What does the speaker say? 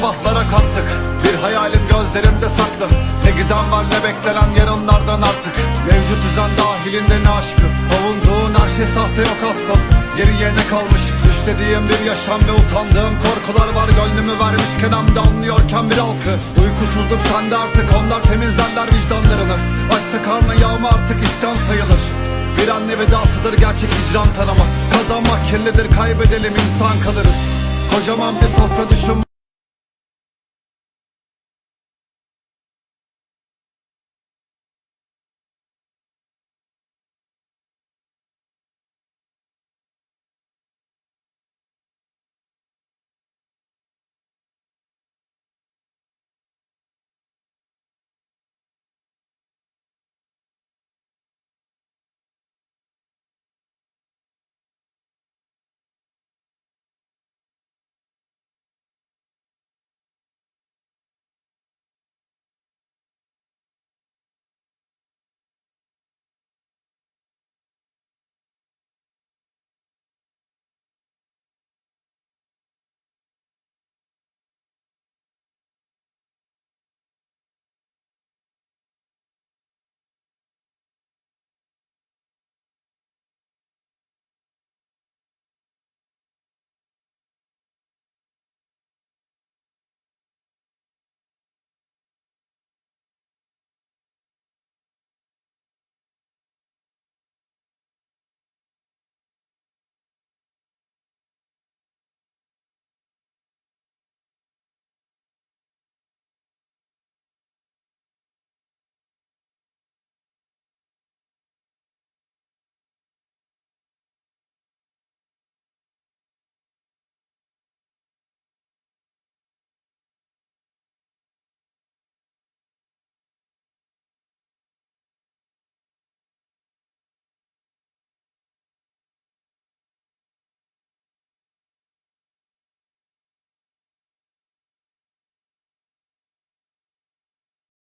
sabahlara kattık. Bir hayalim gözlerinde saklı. Ne giden var ne beklenen yarınlardan artık. Mevcut düzen dahilinde ne aşkı? Avunduğun her şey sahte yok aslan. Geriye ne kalmış? Düşlediğim bir yaşam ve utandığım korkular var. Gönlümü vermiş kenamda anlıyorken bir halkı. Uykusuzluk sende artık. Onlar temizlerler vicdanlarını. Açsa karnı yağma artık isyan sayılır. Bir anne vedasıdır gerçek icran tanıma. Kazanmak kirlidir kaybedelim insan kalırız. Kocaman bir sofra düşün